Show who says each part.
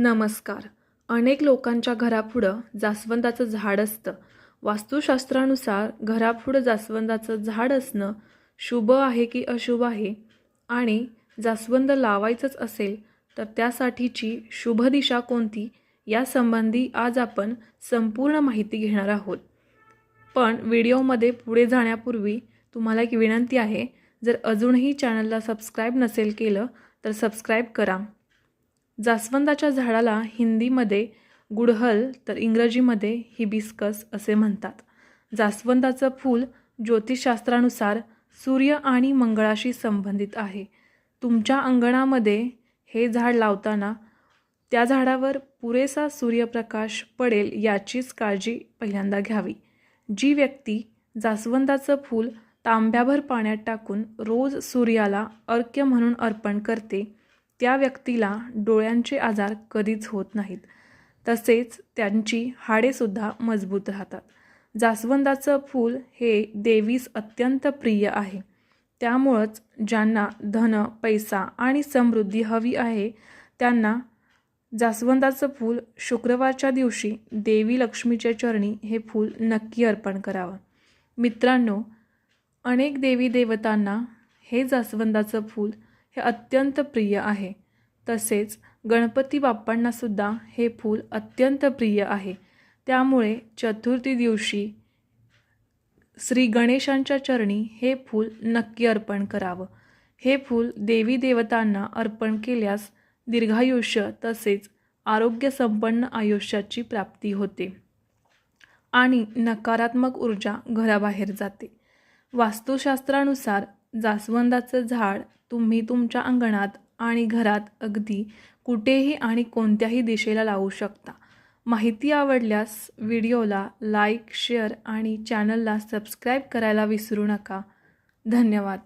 Speaker 1: नमस्कार. अनेक लोकांच्या घरापुढं जास्वंदाचं झाड असतं. वास्तुशास्त्रानुसार घरापुढं जास्वंदाचं झाड असणं शुभ आहे की अशुभ आहे? आणि जास्वंद लावायचंच असेल तर त्यासाठीची शुभ दिशा कोणती? यासंबंधी आज आपण संपूर्ण माहिती घेणार आहोत. पण व्हिडिओमध्ये पुढे जाण्यापूर्वी तुम्हाला एक विनंती आहे जर अजूनही चॅनलला सबस्क्राईब नसेल केलं तर सबस्क्राईब करा. जास्वंदाच्या झाडाला हिंदीमध्ये गुडहल तर इंग्रजीमध्ये हिबिस्कस असे म्हणतात. जास्वंदाचं फूल ज्योतिषशास्त्रानुसार सूर्य आणि मंगळाशी संबंधित आहे. तुमच्या अंगणामध्ये हे झाड लावताना त्या झाडावर पुरेसा सूर्यप्रकाश पडेल याचीच काळजी पहिल्यांदा घ्यावी. जी व्यक्ती जास्वंदाचं फूल तांब्याभर पाण्यात टाकून रोज सूर्याला अर्क्य म्हणून अर्पण करते त्या व्यक्तीला डोळ्यांचे आजार कधीच होत नाहीत. तसेच त्यांची हाडेसुद्धा मजबूत राहतात. जास्वंदाचं फूल हे देवीस अत्यंत प्रिय आहे. त्यामुळंच ज्यांना धन पैसा आणि समृद्धी हवी आहे त्यांना जास्वंदाचं फूल शुक्रवारच्या दिवशी देवी लक्ष्मीच्या चरणी हे फूल नक्की अर्पण करावं. मित्रांनो अनेक देवी देवतांना हे जास्वंदाचं फूल हे अत्यंत प्रिय आहे. तसेच गणपती बाप्पांनासुद्धा हे फूल अत्यंत प्रिय आहे. त्यामुळे चतुर्थी दिवशी श्री गणेशांच्या चरणी हे फूल नक्की अर्पण करावं. हे फूल देवी देवतांना अर्पण केल्यास दीर्घायुष्य तसेच आरोग्यसंपन्न आयुष्याची प्राप्ती होते. आणि नकारात्मक ऊर्जा घराबाहेर जाते. वास्तुशास्त्रानुसार जास्वंदाचं झाड तुम्ही तुमच्या अंगणात आणि घरात अगदी कुठेही आणि कोणत्याही दिशेला लावू शकता. माहिती आवडल्यास व्हिडिओला लाईक शेअर आणि चॅनलला सबस्क्राईब करायला विसरू नका. धन्यवाद.